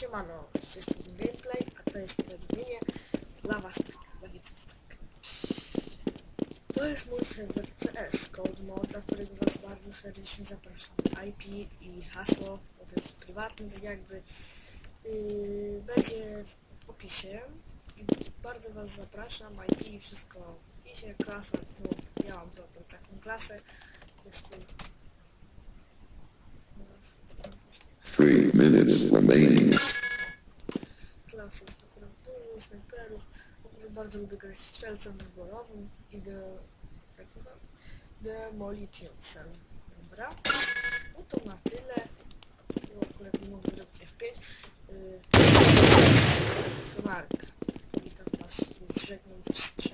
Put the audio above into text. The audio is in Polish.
Siemano, to jest gameplay, a to jest nadmienie dla was tak, dla widzów tak. To jest mój serwer CS Code Mode, na którego was bardzo serdecznie zapraszam. IP i hasło, bo to jest prywatne, tak jakby, yy, będzie w opisie. I bardzo was zapraszam, IP i wszystko w opisie, klasa, no ja mam taką klasę, jest tu... Three minutes remaining gram dużo snajperów, ogóle bardzo lubię grać strzelcem wyborowym i de... jak to tam? Demolitionsem. Dobra. No to na tyle. Bo akurat nie mogę zrobić F5. Yy, to Mark. Witam Was. Żegnam Was.